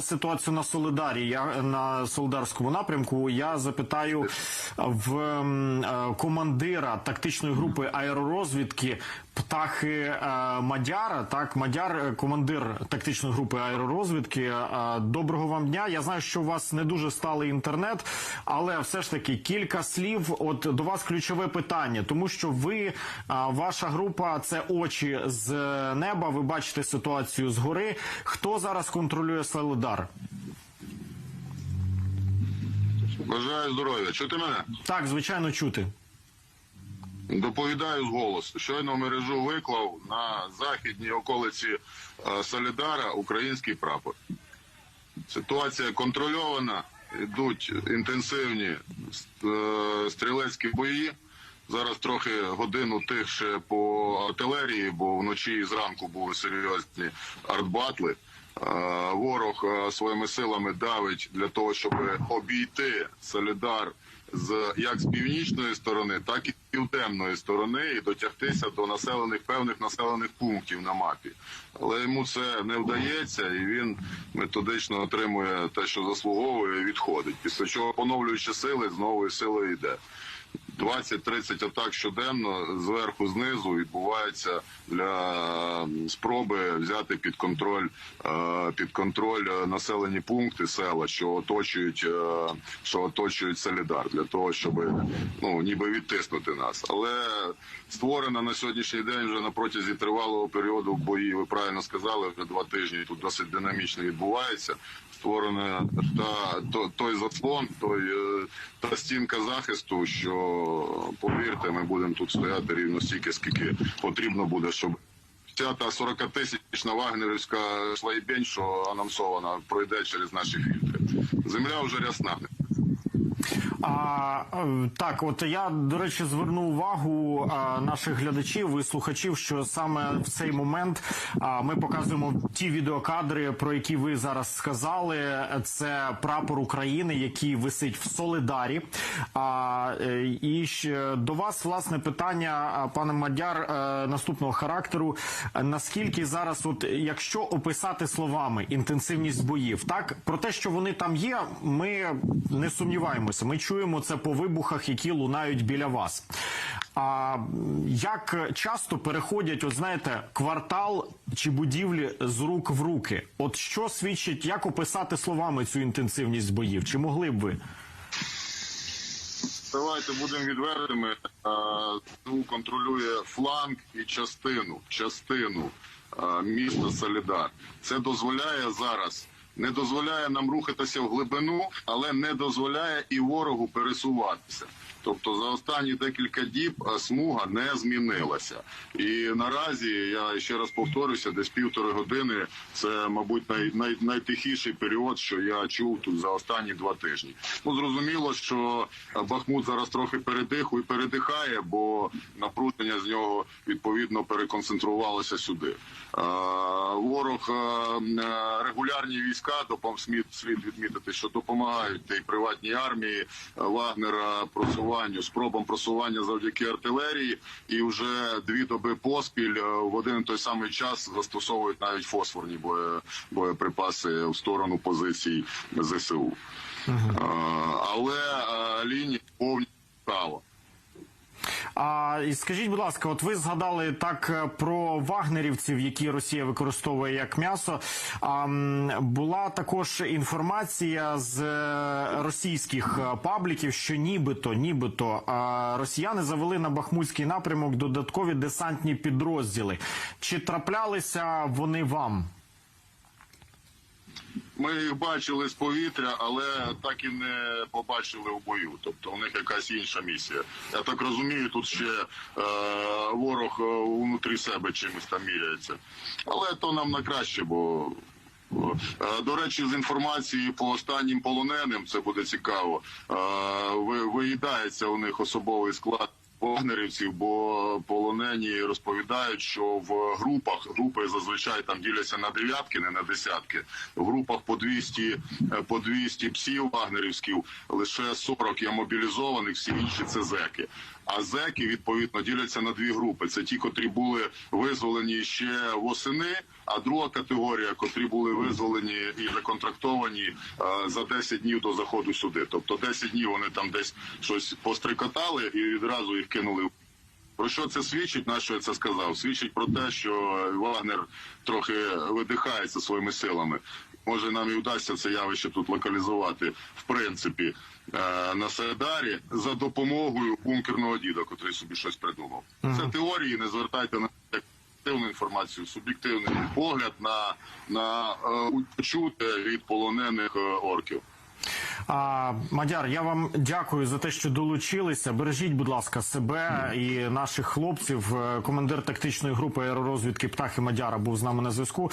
Ситуацію на Солидарі. Я на Солидарському напрямку. Я запитаю в е, командира тактичної групи аеророзвідки птахи е, Мадяра. Так, Мадяр, е, командир тактичної групи аеророзвідки. Е, Доброго вам дня. Я знаю, що у вас не дуже сталий інтернет, але все ж таки кілька слів. От до вас ключове питання, тому що ви, е, ваша група, це очі з неба. Ви бачите ситуацію згори. Хто зараз контролює Солидар? Бажаю здоров'я. Чути мене? Так, звичайно, чути. Доповідаю з голосу. Щойно мережу виклав на західній околиці е, Солідара український прапор. Ситуація контрольована, йдуть інтенсивні е, стрілецькі бої. Зараз трохи годину тихше по артилерії, бо вночі і зранку були серйозні артбатли. Е, Ворог своїми силами давить для того, щоб обійти Солідар з як з північної сторони, так і з південної сторони, і дотягтися до населених певних населених пунктів на мапі. Але йому це не вдається, і він методично отримує те, що заслуговує, і відходить. Після чого поновлюючи сили, з новою силою йде. 20-30 атак щоденно зверху знизу відбувається для спроби взяти під контроль е, під контроль е, населені пункти села, що оточують е, що оточують Солідар, для того, щоб ну ніби відтиснути нас. Але створена на сьогоднішній день вже на протязі тривалого періоду бої. Ви правильно сказали, вже два тижні тут досить динамічно відбувається. Створена та то, той заслон, той та стінка захисту, що повірте, ми будемо тут стояти рівно стільки, скільки потрібно буде, щоб ця та 40 тисячна вагнерівська шлайбень, що анонсована, пройде через наші фільтри. Земля вже рясна. А, е, так, от я до речі зверну увагу а, наших глядачів і слухачів, що саме в цей момент а, ми показуємо ті відеокадри, про які ви зараз сказали. Це прапор України, який висить в Солидарі. Е, і до вас власне питання, пане Мадяр, е, наступного характеру. Наскільки зараз, от якщо описати словами інтенсивність боїв, так про те, що вони там є, ми не сумніваємося. Ми чуємо це по вибухах, які лунають біля вас. А як часто переходять, от знаєте, квартал чи будівлі з рук в руки? От що свідчить, як описати словами цю інтенсивність боїв? Чи могли б ви? Давайте будемо відвертими. ЗСУ контролює фланг і частину, частину міста Солідар. Це дозволяє зараз. Не дозволяє нам рухатися в глибину, але не дозволяє і ворогу пересуватися. Тобто за останні декілька діб е, смуга не змінилася. І наразі я ще раз повторюся, десь півтори години. Це, мабуть, най, най, найтихіший період, що я чув тут за останні два тижні. Ну зрозуміло, що е, Бахмут зараз трохи передиху і передихає, бо напруження з нього відповідно переконцентрувалося сюди. Е, Ворог регулярні війська допом слід слід відмітити, що допомагають і приватній армії е, Вагнера просуванню, спробам просування завдяки артилерії, і вже дві доби поспіль е, в один і той самий час застосовують навіть фосфорні боє, боєприпаси в сторону позицій ЗСУ. Е, Але е, лінія повністю право. А і скажіть, будь ласка, от ви згадали так е, про вагнерівців, які Росія використовує як м'ясо. А була також інформація з е, російських е, пабліків, що нібито, нібито росіяни завели на Бахмутський напрямок додаткові десантні підрозділи. Чи траплялися вони вам? Ми їх бачили з повітря, але так і не побачили в бою. Тобто у них якась інша місія. Я так розумію, тут ще е, ворог е, внутрі себе чимось там міряється. Але то нам на краще, бо. е, До речі, з інформації по останнім полоненим, це буде цікаво. е, ви- Виїдається у них особовий склад вагнерівців, бо полонені розповідають, що в групах групи зазвичай там діляться на дев'ятки, не на десятки. В групах по 200, е, по 200 псів вагнерівських, лише 40 є мобілізованих, всі інші це зеки. А зеки відповідно діляться на дві групи: це ті, котрі були визволені ще восени. А друга категорія, котрі були визволені і законтрактовані е, за 10 днів до заходу сюди. Тобто 10 днів вони там десь щось пострикотали і відразу їх кинули в про що це свідчить? На що я це сказав? Свідчить про те, що Вагнер трохи видихається своїми силами. Може, нам і вдасться це явище тут локалізувати в принципі е, на Середарі за допомогою бункерного діда, котрий собі щось придумав. Це теорії. Не звертайте на це об'єктивну інформацію, суб'єктивний погляд на, на е, почуте від полонених е, орків. А, Мадяр, я вам дякую за те, що долучилися. Бережіть, будь ласка, себе і наших хлопців. Е, Командир тактичної групи аеророзвідки Птахи Мадяра був з нами на зв'язку.